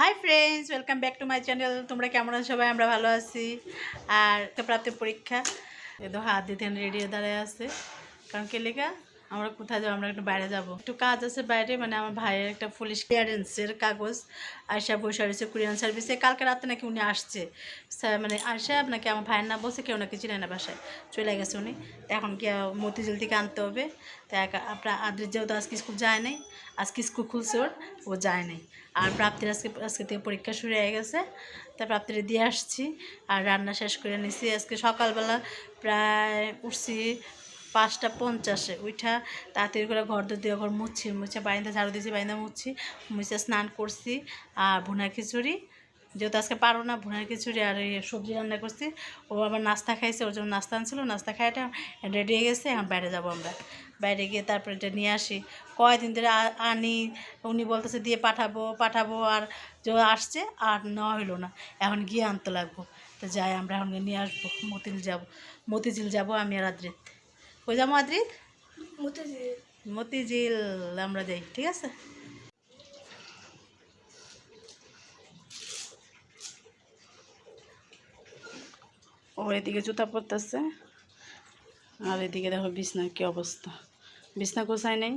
Hi friends welcome back to my channel তোমরা কেমন আছো? সবাই, আমরা ভালো আছি। আর প্রাপ্তি পরীক্ষা। তো হাত দিতে রেডিও দাঁড়ায় আছে। কারণ কে লেখা আমরা কোথায় যাব, আমরা একটু বাইরে যাব। একটু কাজ আছে বাইরে মানে আমার ভাইয়ের একটা পুলিশ ক্লিয়ারেন্সের কাগজ আয়সা বসে রয়েছে কুরিয়ান সার্ভিসে কালকে রাতে নাকি উনি আসছে। মানে আসে আপনাকে আমার ভাইয়ের না বলছে, কেউ নাকি চিনে না বাসায়। চলে গেছে উনি। এখন কি মতিঝিল থেকে আনতে হবে। তা আপনার আদ্রিস যেহেতু আজকে স্কুল যায় নাই, আজকে স্কুল খুলছে ওর, ও যায় নাই। আর প্রাপ্তির আজকে আজকে থেকে পরীক্ষা শুরু হয়ে গেছে। তা প্রাপ্তির দিয়ে আসছি। আর রান্না শেষ করে নিছি। আজকে সকালবেলা প্রায় উঠছি পাঁচটা পঞ্চাশে। উঠা তাড়াতাড়ি করে ঘর দর দিয়ে ঘর মুছছি মুছে বাড়িতে ঝাড়ু দিয়েছি বাইন্দা মুছছি মুছে স্নান করছি আর ভুনা খিচুড়ি। যেহেতু আজকে পারো না ভুনার খিচুড়ি আর সবজি রান্না করছি, ও আবার নাস্তা খাইছে, ওর জন্য নাস্তা আনছিল, নাস্তা খাইটা রেডি হয়ে গেছে, এখন বাইরে যাব আমরা। বাইরে গিয়ে তারপরে এটা নিয়ে আসি। কয়দিন ধরে আনি, উনি বলতেছে দিয়ে পাঠাবো পাঠাবো আর যে আসছে আর নেওয়া হইল না। এখন গিয়ে আনতে লাগবো। তো যাই, আমরা এখন নিয়ে আসব। মতিল যাব, মতিঝিল যাব আমি আর আদ্রিত। কই যাব আদ্রিত মতিঝিল আমরা যাই ঠিক আছে? ওর এদিকে জুতা পরতেছে আর এদিকে দেখো বিছনার কি অবস্থা। বিছনা গোছাই নেই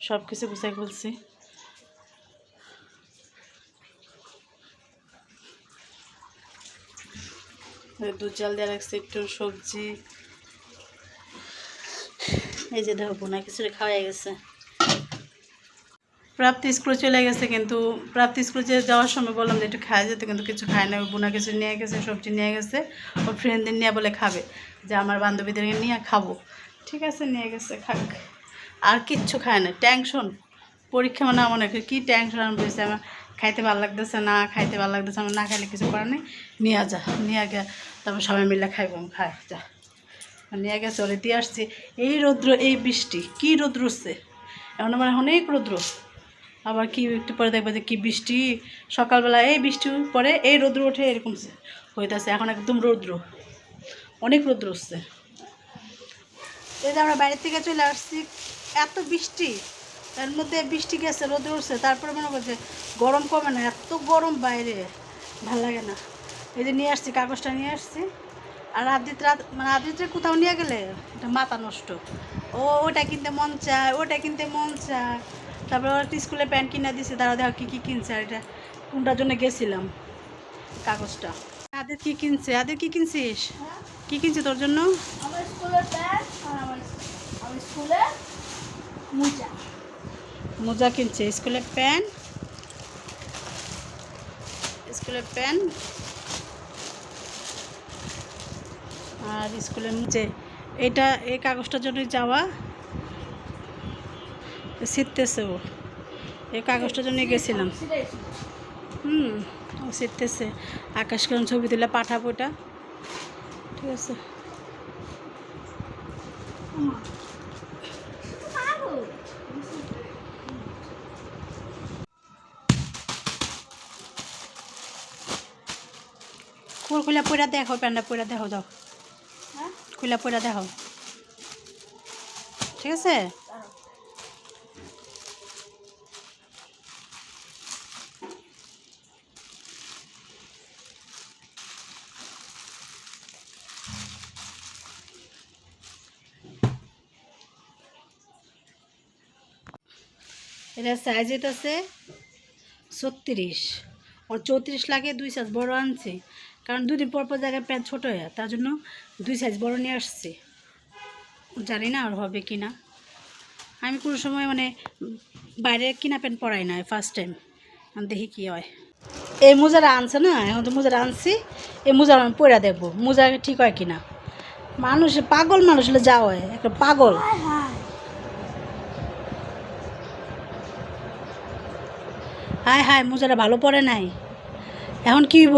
সব কিছু গুছাই খুলছি দুধ জাল দিয়ে রাখছি একটু সবজি এই যে দেখো বোনা কিছু খাওয়া গেছে। প্রাপ্তি স্কুলে চলে গেছে কিন্তু প্রাপ্তি স্কুলে যাওয়ার সময় বললাম যে একটু খাওয়া যেতে কিন্তু কিছু খায় না, বোনা কিছু নিয়ে গেছে, সবজি নিয়ে গেছে ওর ফ্রেন্ডদের নিয়ে বলে খাবে যে আমার বান্ধবীদেরকে নিয়ে খাব। ঠিক আছে, নিয়ে গেছে, খাক। আর কিচ্ছু খায় না টেনশন পরীক্ষা মানে আমার কী টেনশন আমি বলছি, আমার খাইতে ভালো লাগতেছে না, খাইতে ভালো লাগতেছে, আমার না খাইলে কিছু করার নেই। নিয়ে যা, নিয়ে গে তারপর সবাই মিলে খাইবো, খায়, যা। নিয়ে গেছে ওরে দিয়ে আসছি। এই রৌদ্র, এই বৃষ্টি, কী রৌদ্র উঠছে এখন আমার অনেক রৌদ্র। আবার কি একটু পরে দেখবে যে কী বৃষ্টি। সকালবেলা এই বৃষ্টি পরে এই রৌদ্র ওঠে এরকম হইতেছে। এখন একদম রৌদ্র। অনেক রৌদ্র উঠছে এই যে আমরা বাইরে থেকে চলে আসছি, এত বৃষ্টি। এর মধ্যে বৃষ্টি গেছে রোদ উঠছে। তারপরে মনে করছে গরম কমে না, এত গরম বাইরে। ভালো লাগে না। এই যে নিয়ে আসছি, কাগজটা নিয়ে আসছি। আর আদিত রাত মানে আদিত্রে কোথাও নিয়ে গেলে এটা মাথা নষ্ট। ও ওটা কিনতে মন চায় ওটা কিনতে মন চায়। তারপরে ওর স্কুলে প্যান্ট কিনে দিছে তারা দেখো কী কী কিনছে আর এটা কোনটার জন্য গেছিলাম কাগজটা। আদিত কী কিনছে? আদিত কী কিনছিস? কী কিনছে তোর জন্য? আমার স্কুলের ব্যাগ আর আমার আমার মোজা। মোজা কিনছে স্কুলের প্যান্ট। স্কুলের প্যান্ট আর স্কুলের নিচে। এটা এই কাগজটার জন্যই যাওয়া শীততেছে ও। এই কাগজটার জন্যই গেছিলাম। হুম, ও শীততেছে আকাশ কেমন ছবি তুলে পাঠাবো ওটা ঠিক আছে। খুল খুলে পয়রা দেখো প্যান্টটা পয়রা দেখো হ্যাঁ খুলে পয়রা দেখো। ঠিক আছে? এটা সাইজ এটা আছে ছত্রিশ। ওর চৌত্রিশ লাগে, দুই সাইজ বড় আনছে। কারণ দুদিন পর পর জায়গায় প্যান্ট ছোটো হয়ে, তার জন্য দুই সাইজ বড় নিয়ে আসছে। জানি না আর হবে কি না। আমি কোনো সময় মানে বাইরে কিনা প্যান্ট পরাই না ফার্স্ট টাইম দেখি কি হয়। এই মোজারা আনছে না, এখন তো মোজারা আনছি, এই মোজারা আমি পরে দেখব, মোজা ঠিক হয় কিনা মানুষ, পাগল মানুষ হলে যা হয়, একটা পাগল। হায় হায় মোজারা ভালো পড়ে নাই। এখন কি হইব?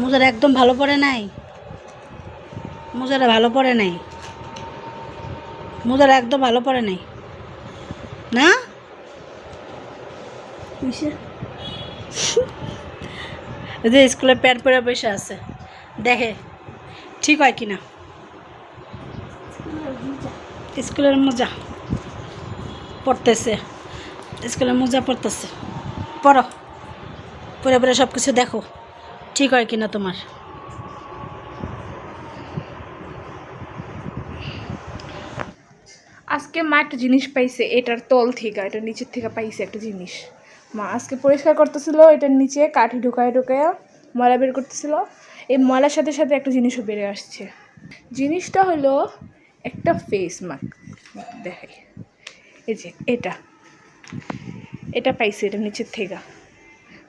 মোজারা একদম ভালো পড়ে নাই। মোজারা ভালো পড়ে নাই। মোজারা একদম ভালো পড়ে নাই। না? যে স্কুলে প্যান্ট পরে বসে আছে। দেখে, ঠিক হয় কিনা? স্কুলের মোজা পড়তেছে স্কুলের মোজা পড়তেছে পড়ো পরে পরে সব কিছু দেখো। ঠিক হয় কিনা তোমার? আজকে মা একটা জিনিস পাইছে, এটার তল থেকে এটার নিচের থেকে পাইছে একটা জিনিস। মা আজকে পরিষ্কার করতেছিল, এটার নিচে কাঠি ঢুকায় ঢুকায় ময়লা বের করতেছিল। এই ময়লার সাথে সাথে একটা জিনিসও বেড়ে আসছে। জিনিসটা হলো একটা ফেস মাস্ক দেখাই। এই যে এটা। এটা পাইছে, এটা নিচের থেকে।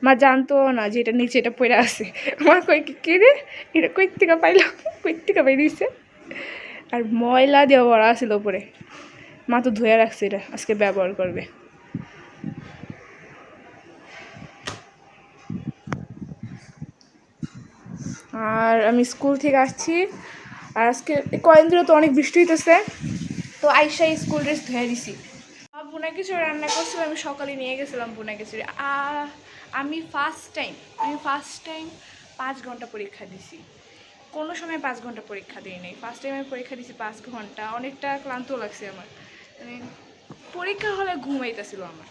মা জানতো না যে এটা নিচে এটা পড়ে আছে। মা কই, কি রে? এটা কই থেকে পাইলো? কই থেকে বেরিয়েছে? আর ময়লা দিয়ে ভরা ছিল উপরে। মা তো ধুয়ে রাখছে এটা, আজকে ব্যবহার করবে। আর আমি স্কুল থেকে আসছি। আর আজকে কয়েকদিন ধরে তো অনেক বৃষ্টি হইতেছে। তো আইসা স্কুল ড্রেস ধুয়ে দিছি। বোনা কিছু রান্না করছিলাম আমি সকালে নিয়ে গেছিলাম বোনা কিছু আমি ফার্স্ট টাইম আমি ফার্স্ট টাইম পাঁচ ঘণ্টা পরীক্ষা দিছি। কোনো সময় পাঁচ ঘণ্টা পরীক্ষা দিই নাই। ফার্স্ট টাইম আমি পরীক্ষা দিছি পাঁচ ঘণ্টা। অনেকটা ক্লান্ত লাগছে আমার। মানে পরীক্ষা হলে ঘুমাইতেছিল আমার।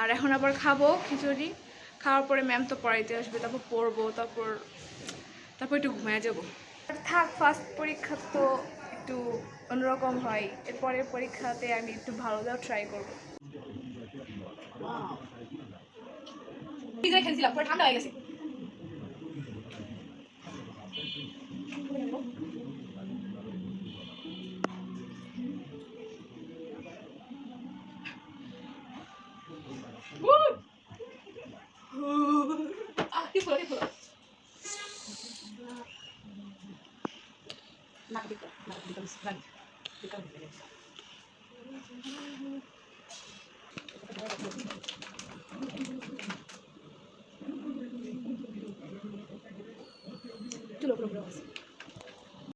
আর এখন আবার খাব, খিচুড়ি। খাওয়ার পরে ম্যাম তো পড়াইতে আসবে, তারপর পড়ব, তারপর তারপর একটু ঘুমিয়ে যাব। থাক ফার্স্ট পরীক্ষা তো একটু অন্যরকম হয়। এরপরের পরীক্ষাতে আমি একটু ভালো দেওয়ার ট্রাই করব। খেলছিলাম পরে ঠান্ডা হয়ে গেছে পুরো পুরো Dios.